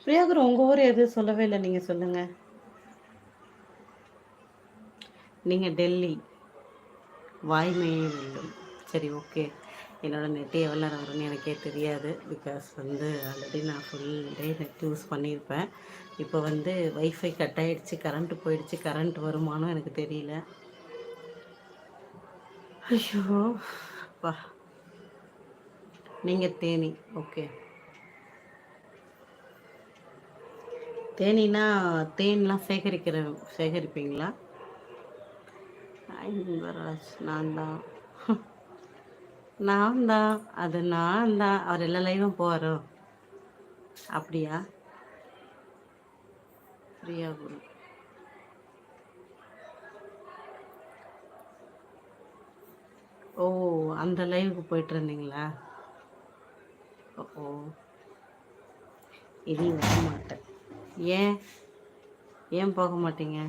பிரியாகர் உங்க ஊர் எது சொல்லவே இல்லை நீங்க சொல்லுங்க. நீங்க டெல்லி. வாய்மையே வெல்லும் சரி ஓகே. என்னோடய நெட்டு எவ்வளோ நேரம் வரும்னு எனக்கே தெரியாது. பிகாஸ் வந்து ஆல்ரெடி நான் ஃபுல் டே நெட் யூஸ் பண்ணியிருப்பேன். இப்போ வந்து வைஃபை கட் ஆகிடுச்சு கரண்ட்டு போயிடுச்சு கரண்ட் வருமானம் எனக்கு தெரியல. ஐயோ வா நீங்கள் தேனி ஓகே தேனினா தேன்லாம் சேகரிக்கிற சேகரிப்பீங்களா? வரராஜ் நான் தான் நான் தான் அது நான் தான் அவர் எல்லா லைவும் போகிறோம் அப்படியா? பிரியா குரு. ஓ அந்த லைவுக்கு போயிட்டு இருந்தீங்களா? ஓ இனி வர மாட்டேன். ஏன்? ஏன் போக மாட்டீங்க?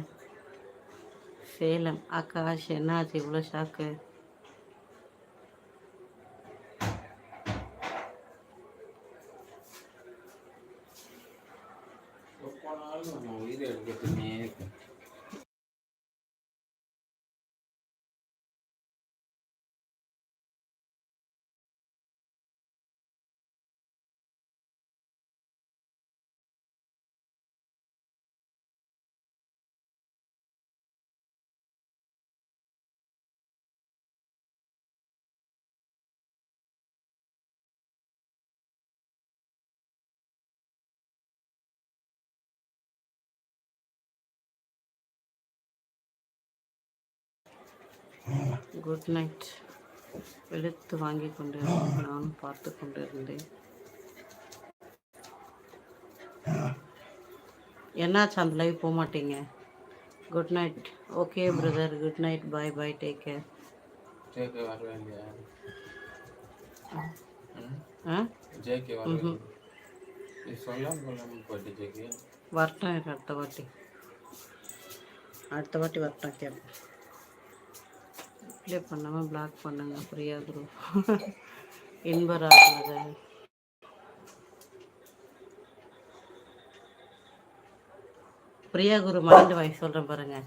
சேலம். ஆகாஷ் என்னாச்சு? இவ்வளோ shock போனாலும் நம்ம உயிரை எடுக்கிறதுனே Good night. எடுத்து வாங்கி கொண்டு நானும் பார்த்து கொண்டு இருந்தேன் என்னாச்சு அந்த லைவ் போக மாட்டீங்க? Good night okay brother good night bye bye take care வரட்டும் அடுத்த வாட்டி. அடுத்த வாட்டி வரட்டும் கேட்பேன் ப்ளே பண்ணாமல் பிளாக் பண்ணுங்க. பிரியா குரு இன்பராஜ் பிரியா குரு மைண்ட் வாய்ஸ் சொல்கிறேன் பாருங்க.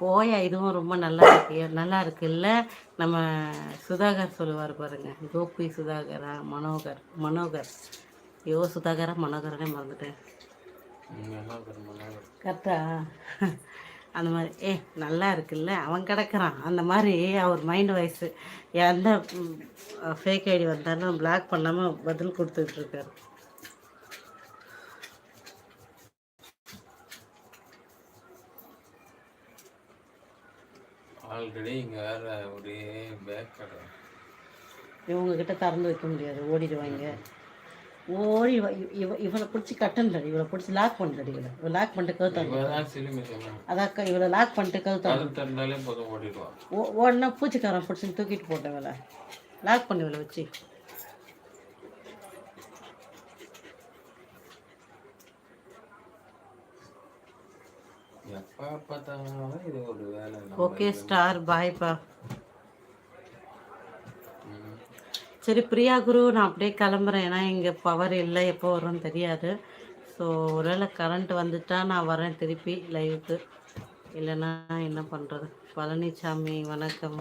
போயா இதுவும் ரொம்ப நல்லா இருக்கு. நல்லா இருக்குல்ல? நம்ம சுதாகர் சொல்லுவார் பாருங்க. கோபி சுதாகரா மனோகர் மனோகர். ஐயோ சுதாகரா மனோகரனே மறந்துட்டேன். கரெக்டா? அந்த மாதிரி ஏ நல்லா இருக்குல்ல அவன் கிடக்குறான். அந்த மாதிரி அவர் மைண்ட் வாய்ஸு எந்த ஃபேக் ஐடி வந்தாலும் பிளாக் பண்ணாமல் பதில் கொடுத்துட்டு இருக்காரு. ஆல்ரெடி இங்கே வேற ஒரே பேக் கடை. இவங்ககிட்ட திறந்து வைக்க முடியாது ஓடிடுவாங்க. ஓடி இவ- இவ இவளை பிடிச்சி கட்டுன்றடி இவளை பிடிச்சி லாக் பண்ணுறடி இவளை. இவளை லாக் பண்ணிட்டு சொன்னான் அதாக்கா இவளை லாக் பண்ணிட்டு ஓடிடுவான். ஓ ஓடனா பூச்சிக்காரன் பிடிச்சி தூக்கிட்டு போட்டேன் இவளை. லாக் பண்ணி இவளை வச்சு. ஓகே ஸ்டார் பாய்ப்பா சரி பிரியா குரு நான் அப்படியே கிளம்புறேன். ஏன்னா இங்கே பவர் இல்லை. எப்போ வரும்னு தெரியாது. ஸோ ஒருவேளை கரண்ட் வந்துட்டா நான் வரேன் திருப்பி லைவுக்கு இல்லைன்னா என்ன பண்ணுறது பழனிசாமி வணக்கம்.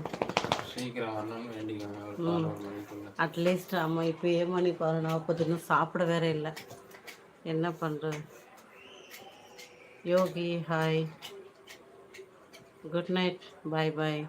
அட்லீஸ்ட் அம்மா இப்போ ஏ மணி நாற்பது இன்னும் சாப்பிட வேற இல்லை. என்ன பண்ணுறது Yogi hi good night bye bye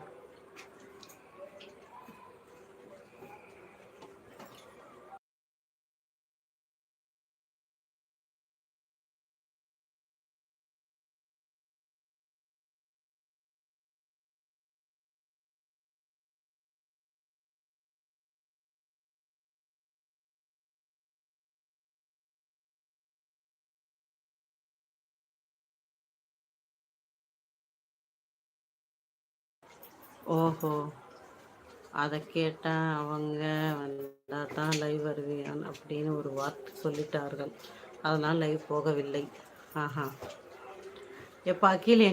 ஓஹோ. அதை கேட்டால் அவங்க வந்தால் தான் லைவ் வருவியான் அப்படின்னு ஒரு வார்த்தை சொல்லிட்டார்கள். அதனால் லைவ் போகவில்லை. ஆஹா. எப்போ அகில்